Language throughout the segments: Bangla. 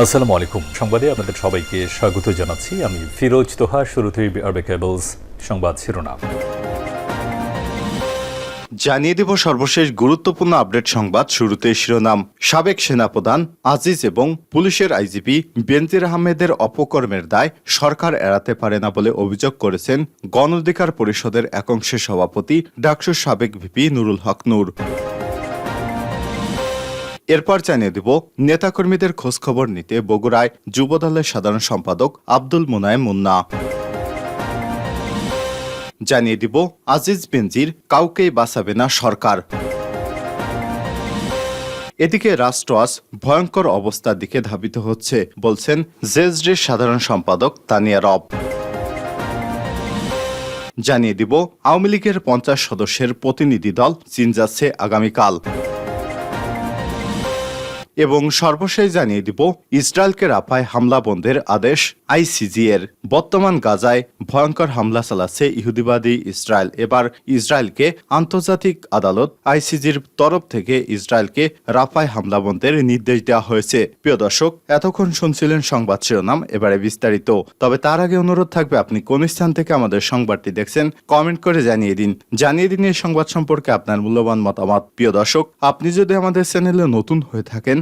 আসসালামু আলাইকুম। সংবাদে আপনাদের সবাইকে স্বাগত জানাচ্ছি। আমি ফিরোজ তোহা, শুরুতেই আরবে কেবলস সংবাদ শিরোনাম। জানিয়ে দেব সর্বশেষ গুরুত্বপূর্ণ আপডেট সংবাদ শুরুতে শিরোনাম। সাবেক সেনাপ্রধান আজিজ এবং পুলিশের আইজিপি বেনজির আহমেদের অপকর্মের দায় সরকার এড়াতে পারে না বলে অভিযোগ করেছেন গণ অধিকার পরিষদের একাংশের সভাপতি, ডাকসুর সাবেক ভিপি নুরুল হক নূর। এরপর জানিয়ে দেব, নেতাকর্মীদের খোঁজখবর নিতে বগুড়ায় যুবদলের সাধারণ সম্পাদক আব্দুল মোনায়েম মুন্না। জানিয়ে দিব, আজিজ বেনজির কাউকেই বাঁচাবে না সরকার। এদিকে রাষ্ট্র আজ ভয়ঙ্কর অবস্থার দিকে ধাবিত হচ্ছে, বলছেন জেজডির সাধারণ সম্পাদক তানিয়া রব। জানিয়ে দিব, আওয়ামী লীগের পঞ্চাশ সদস্যের প্রতিনিধি দল চীন যাচ্ছে আগামীকাল। এবং সর্বশেষ জানিয়ে দিব, ইসরায়েলকে রাফায় হামলা বন্ধের আদেশ আইসিজি এর। বর্তমান গাজায় ভয়ঙ্কর হামলা চালাচ্ছে ইহুদিবাদী ইসরায়েল। এবার ইসরায়েলকে আন্তর্জাতিক আদালত আইসিজির তরফ থেকে ইসরায়েলকে রাফায় হামলা বন্ধের নির্দেশ দেওয়া হয়েছে। প্রিয় দর্শক, এতক্ষণ শুনছিলেন সংবাদ শিরোনাম, এবারে বিস্তারিত। তবে তার আগে অনুরোধ থাকবে, আপনি কোন স্থান থেকে আমাদের সংবাদটি দেখছেন, কমেন্ট করে জানিয়ে দিন। জানিয়ে দিন এই সংবাদ সম্পর্কে আপনার মূল্যবান মতামত। প্রিয় দর্শক, আপনি যদি আমাদের চ্যানেলে নতুন হয়ে থাকেন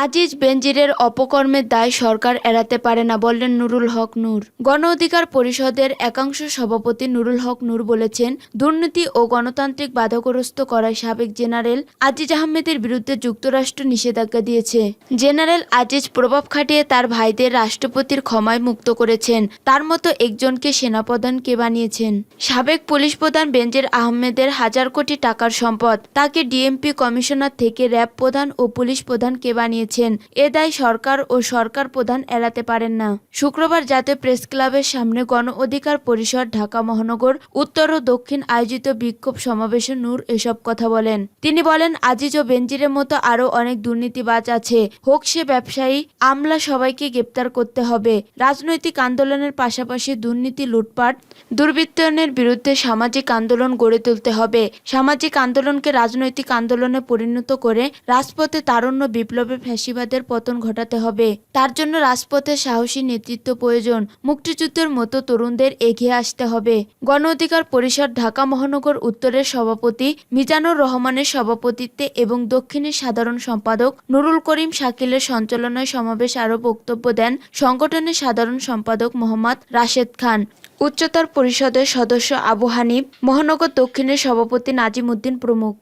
আজিজ বেনজিরের অপকর্মের দায় সরকার এড়াতে পারে না বললেন নুরুল হক নূর। গণ অধিকার পরিষদের একাংশ সভাপতি নুরুল হক নূর বলেছেন, দুর্নীতি ও গণতান্ত্রিক বাধাগ্রস্ত করায় সাবেক জেনারেল আজিজ আহমেদের বিরুদ্ধে যুক্তরাষ্ট্র নিষেধাজ্ঞা দিয়েছে। জেনারেল আজিজ প্রভাব খাটিয়ে তার ভাইদের রাষ্ট্রপতির ক্ষমায় মুক্ত করেছেন, তার মতো একজনকে সেনাপ্রধান কে বানিয়েছেন? সাবেক পুলিশ প্রধান বেনজির আহমেদের হাজার কোটি টাকার সম্পদ, তাকে ডিএমপি কমিশনার থেকে র্যাব প্রধান ও পুলিশ প্রধান কে বানিয়েছেন এ দায় সরকার ও সরকার প্রধান এড়াতে পারেন না। শুক্রবার জাতীয় প্রেস ক্লাবের সামনে গণ অধিকার পরিষদ ঢাকা মহানগর উত্তর ও দক্ষিণ আয়োজিত বিক্ষোভ সমাবেশে নূর এসব কথা বলেন। তিনি বলেন, আজিজ ও বেনজিরের মতো আরও অনেক দুর্নীতিবাজ আছে। হোক সে ব্যবসায়ী, আমলা সবাইকে গ্রেপ্তার করতে হবে। রাজনৈতিক আন্দোলনের পাশাপাশি দুর্নীতি, লুটপাট, দুর্বৃত্তায়নের বিরুদ্ধে সামাজিক আন্দোলন গড়ে তুলতে হবে। সামাজিক আন্দোলনকে রাজনৈতিক আন্দোলনে পরিণত করে রাজপথে তারুণ্য বিপ্লবে ফ্যাসিবাদের পতন ঘটাতে হবে। তার জন্য রাজপথে সাহসী নেতৃত্ব প্রয়োজন। মুক্তিযুদ্ধের মতো তরুণদের এগিয়ে আসতে হবে। গণ অধিকার পরিষদ ঢাকা মহানগর উত্তরের সভাপতি মিজানুর রহমানের সভাপতিত্বে এবং দক্ষিণের সাধারণ সম্পাদক নুরুল করিম শাকিলের সঞ্চালনায় সমাবেশ আরও বক্তব্য দেন সংগঠনের সাধারণ সম্পাদক মোহাম্মদ রাশেদ খান। উচ্চতর পরিষদের সদস্য আবু হানিফ, মহানগর দক্ষিণের সভাপতি নাজিম উদ্দিন প্রমুখ।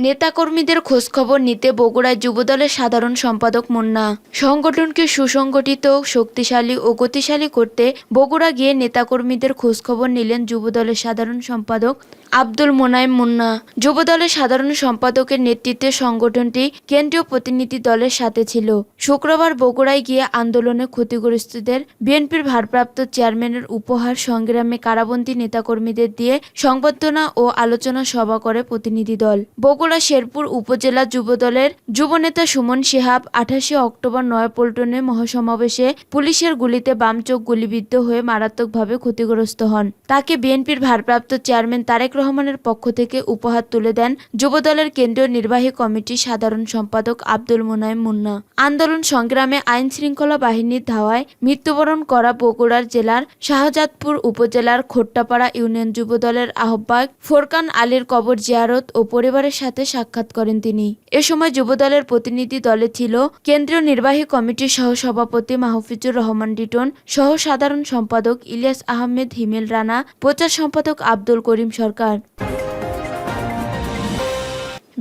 নেতাকর্মীদের খোঁজখবর নিতে বগুড়ায় যুবদলের সাধারণ সম্পাদক মুন্না। সংগঠনকে সুসংগঠিত, শক্তিশালী ও গতিশালী করতে বগুড়া গিয়ে নেতাকর্মীদের খোঁজখবর নিলেন যুবদলের সাধারণ সম্পাদক আব্দুল মোনায়েম মুন্না। যুবদলের সাধারণ সম্পাদকের নেতৃত্বে সংগঠনটি কেন্দ্রীয় প্রতিনিধি দলের সাথে ছিল। শুক্রবার বগুড়ায় গিয়ে আন্দোলনে ক্ষতিগ্রস্তদের বিএনপির ভারপ্রাপ্ত চেয়ারম্যানের উপহার সংগ্রামে কারাবন্দী নেতাকর্মীদের দিয়ে সংবর্ধনা ও আলোচনা সভা করে প্রতিনিধি দল। বগুড়া শেরপুর উপজেলা যুবদলের যুবনেতা সুমন শিহাব আঠাশে অক্টোবর নয়াপল্টনে মহাসমাবেশে পুলিশের গুলিতে বাম চোখ গুলিবিদ্ধ হয়ে মারাত্মকভাবে ক্ষতিগ্রস্ত হন। তাকে বিএনপির ভারপ্রাপ্ত চেয়ারম্যান তারেক রহমানের পক্ষ থেকে উপহার তুলে দেন যুবদলের কেন্দ্রীয় নির্বাহী কমিটির সাধারণ সম্পাদক আব্দুল মুনায়েম মুন্না। আন্দোলন সংগ্রামে আইন শৃঙ্খলা বাহিনীর ধাওয়ায় মৃত্যুবরণ করা বগুড়ার জেলার শাহজাদপুর উপজেলার খোট্টাপাড়া ইউনিয়ন যুবদলের আহ্বায়ক ফোরকান আলীর কবর জিয়ারত ও পরিবারের সাথে সাক্ষাৎ করেন তিনি। এ সময় যুবদলের প্রতিনিধি দলে ছিল কেন্দ্রীয় নির্বাহী কমিটির সহ সভাপতি মাহফিজুর রহমান লিটন সহ সাধারণ সম্পাদক ইলিয়াস আহমেদ, হিমেল রানা, প্রচার সম্পাদক আব্দুল করিম সরকার। নমস্কার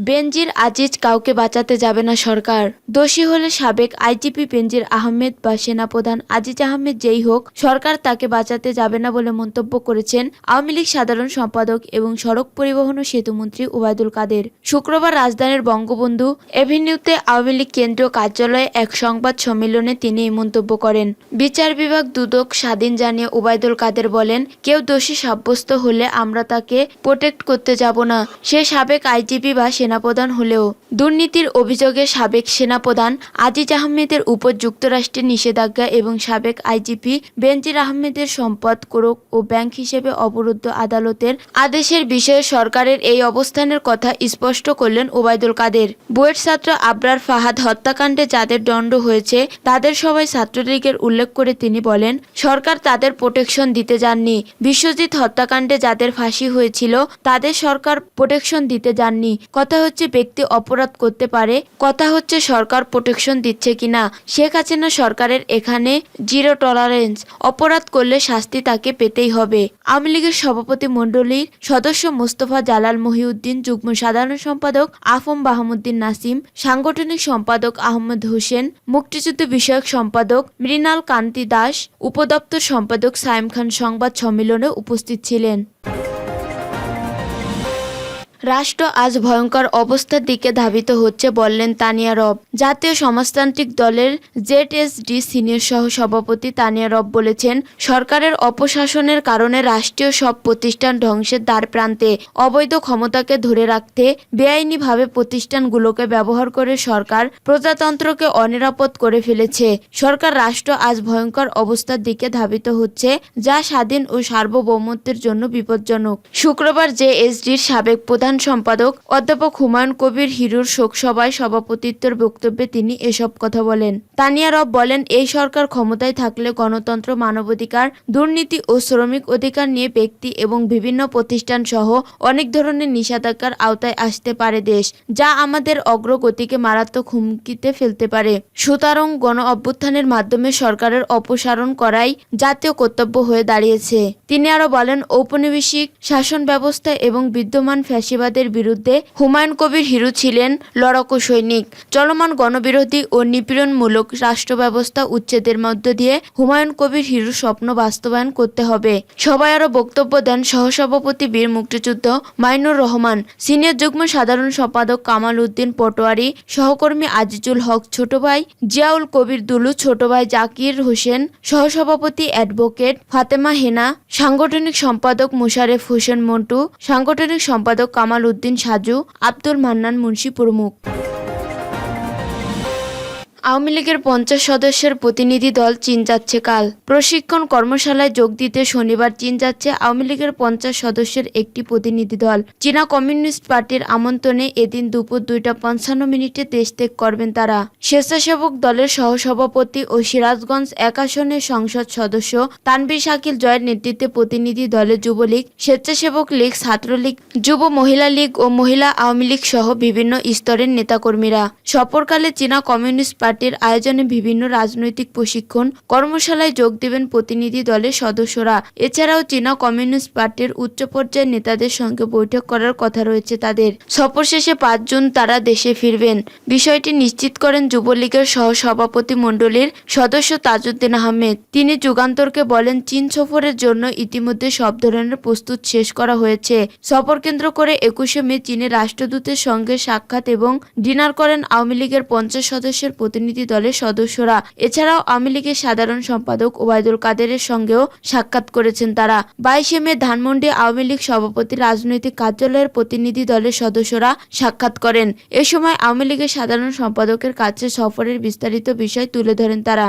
বেনজির আজিজ কাউকে বাঁচাতে যাবে না সরকার। দোষী হলে সাবেক আইজিপি বেনজির আহমেদ বা সেনাপ্রধান আজিজ আহমেদ যেই হোক, সরকার তাকে বাঁচাতে যাবে না বলে মন্তব্য করেছেন আওয়ামী লীগ সাধারণ সম্পাদক এবং সড়ক পরিবহন ও সেতুমন্ত্রী ওবায়দুল কাদের। শুক্রবার রাজধানীর বঙ্গবন্ধু এভিনিউতে আওয়ামী লীগ কেন্দ্রীয় কার্যালয়ে এক সংবাদ সম্মেলনে তিনি এই মন্তব্য করেন। বিচার বিভাগ দুদক স্বাধীন জানিয়ে ওবায়দুল কাদের বলেন, কেউ দোষী সাব্যস্ত হলে আমরা তাকে প্রোটেক্ট করতে যাব না। সে সাবেক আইজিপি বা সেনা সেনাপ্রধান হলেও দুর্নীতির অভিযোগে সাবেক সেনাপ্রধান আজিজ আহমেদের উপর যুক্তরাষ্ট্রের নিষেধাজ্ঞা এবং সাবেক আইজিপি বেনজির আহমেদের সম্পদ কোরক ও ব্যাংক হিসেবে অবরুদ্ধ আদালতের আদেশের বিষয়ে সরকারের এই অবস্থানের কথা স্পষ্ট করলেন ওবায়দুল কাদের। বুয়েট ছাত্র আবরার ফাহাদ হত্যাকাণ্ডে যাদের দণ্ড হয়েছে, তাদের সবাই ছাত্রলীগের উল্লেখ করে তিনি বলেন, সরকার তাদের প্রোটেকশন দিতে যাননি। বিশ্বজিৎ হত্যাকাণ্ডে যাদের ফাঁসি হয়েছিল, তাদের সরকার প্রোটেকশন দিতে যাননি। কথা হচ্ছে ব্যক্তি অপরাধ করতে পারে। কথা হচ্ছে সরকার প্রোটেকশন দিচ্ছে কিনা? শেখ হাসিনা সরকারের এখানে জিরো টলারেন্স অপরাধ করলে শাস্তি তাকে পেতেই হবে। আওয়ামী লীগের সভাপতি মণ্ডলীর সদস্য মোস্তফা জালাল মহিউদ্দিন, যুগ্ম সাধারণ সম্পাদক আফম বাহমুদ্দিন নাসিম, সাংগঠনিক সম্পাদক আহমদ হোসেন, মুক্তিযুদ্ধ বিষয়ক সম্পাদক মৃণাল কান্তি দাস, উপদপ্তর সম্পাদক সাইম খান সংবাদ সম্মেলনে উপস্থিত ছিলেন। রাষ্ট্র আজ ভয়ঙ্কর অবস্থার দিকে ধাবিত হচ্ছে বললেন তানিয়া রব। জাতীয় সমাজতান্ত্রিক দলের জেডএসডি সিনিয়র সহ সভাপতি তানিয়া রব বলেছেন, সরকারের অপশাসনের কারণে রাষ্ট্রীয় সব প্রতিষ্ঠান ধ্বংসের দ্বার প্রান্তে অবৈধ ক্ষমতাকে ধরে রাখতে বেআইনিভাবে প্রতিষ্ঠানগুলোকে ব্যবহার করে সরকার প্রজাতন্ত্রকে অনিরাপদ করে ফেলেছে। সরকার রাষ্ট্র আজ ভয়ঙ্কর অবস্থার দিকে ধাবিত হচ্ছে, যা স্বাধীন ও সার্বভৌমত্বের জন্য বিপজ্জনক। শুক্রবার জেএসডির সাবেক প্রধান সম্পাদক অধ্যাপক হুমায়ুন কবির হিরুর শোকসভায় সভাপতিত্বের বক্তব্যে তিনি এসব কথা বলেন। তানিয়া রব বলেন, এই সরকার ক্ষমতায় থাকলে গণতন্ত্র, মানবাধিকার, দুর্নীতি ও শ্রমিক অধিকার নিয়ে ব্যক্তি এবং বিভিন্ন প্রতিষ্ঠান সহ অনেক ধরনের নিষেধাজ্ঞার আওতায় আসতে পারে দেশ, যা আমাদের অগ্রগতিকে মারাত্মক হুমকিতে ফেলতে পারে। সুতরাং গণ অভ্যুত্থানের মাধ্যমে সরকারের অপসারণ করাই জাতীয় কর্তব্য হয়ে দাঁড়িয়েছে। তিনি আরও বলেন, ঔপনিবেশিক শাসন ব্যবস্থা এবং বিদ্যমান ফ্যাসিবাদের বিরুদ্ধে হুমায়ুন কবির হিরু ছিলেন লড়াকু সৈনিক। চলমান গণবিরোধী ও নিপীড়নমূলক রাষ্ট্র ব্যবস্থা উচ্ছেদের মধ্য দিয়ে হুমায়ুন কবির হিরু স্বপ্ন বাস্তবায়ন করতে হবে। সবাই আরও বক্তব্য দেন সহসভাপতি বীর মুক্তিযুদ্ধ মাইনুর রহমান, সিনিয়র যুগ্ম সাধারণ সম্পাদক কামাল উদ্দিন পটোয়ারি, সহকর্মী আজিজুল হক ছোট ভাই জিয়াউল কবির দুলু ছোট ভাই জাকির হোসেন, সহসভাপতি অ্যাডভোকেট ফাতেমা হেনা, সাংগঠনিক সম্পাদক মুশারেফ হোসেন মন্টু, সাংগঠনিক সম্পাদক কামাল উদ্দিন সাজু আব্দুল মান্নান মুন্সি প্রমুখ। আওয়ামী লীগের পঞ্চাশ সদস্যের প্রতিনিধি দল চীন যাচ্ছে কাল। প্রশিক্ষণ কর্মশালায় যোগ দিতে শনিবার চীন যাচ্ছে আওয়ামী লীগের পঞ্চাশ সদস্যের একটি প্রতিনিধি দল। চীনা কমিউনিস্ট পার্টির আমন্ত্রণে এদিন দুপুর দুইটা পঞ্চান্ন মিনিটে দেশ ত্যাগ করবেন তারা। স্বেচ্ছাসেবক দলের সহসভাপতি ও সিরাজগঞ্জ এক আসনের সংসদ সদস্য তানবীর শাকিল জয়ের নেতৃত্বে প্রতিনিধি দলের যুবলীগ, স্বেচ্ছাসেবক লীগ, ছাত্রলীগ, যুব মহিলা লীগ ও মহিলা আওয়ামী লীগ সহ বিভিন্ন স্তরের নেতাকর্মীরা। সফরকালে চীনা কমিউনিস্ট পার্টির আয়োজনে বিভিন্ন রাজনৈতিক প্রশিক্ষণ কর্মশালায় যোগ দেবেন প্রতিনিধি দলের সদস্যরা। এছাড়াও চীনা কমিউনিস্ট পার্টির উচ্চ পর্যায়ের নেতাদের সঙ্গে বৈঠক করার কথা রয়েছে তাদের। সফর শেষে পাঁচ জুন তারা দেশে ফিরবেন। বিষয়টি নিশ্চিত করেন যুবলীগের সহ সভাপতি মণ্ডলীর সদস্য তাজউদ্দিন আহমেদ। তিনি যুগান্তরকে বলেন, চীন সফরের জন্য ইতিমধ্যে সব ধরনের প্রস্তুত শেষ করা হয়েছে। সফর কেন্দ্র করে একুশে মে চীনের রাষ্ট্রদূতের সঙ্গে সাক্ষাৎ এবং ডিনার করেন আওয়ামী লীগের পঞ্চাশ সদস্যের প্রতিনিধি দলের সদস্যরা। এছাড়াও আওয়ামী লীগের সাধারণ সম্পাদক ওবায়দুল কাদেরের সঙ্গেও সাক্ষাৎ করেছেন তারা। বাইশে মে ধানমন্ডি আওয়ামী লীগ সভাপতি রাজনৈতিক কার্যালয়ের প্রতিনিধি দলের সদস্যরা সাক্ষাৎ করেন। এ সময় আওয়ামী লীগের সাধারণ সম্পাদকের কাছে সফরের বিস্তারিত বিষয় তুলে ধরেন তারা।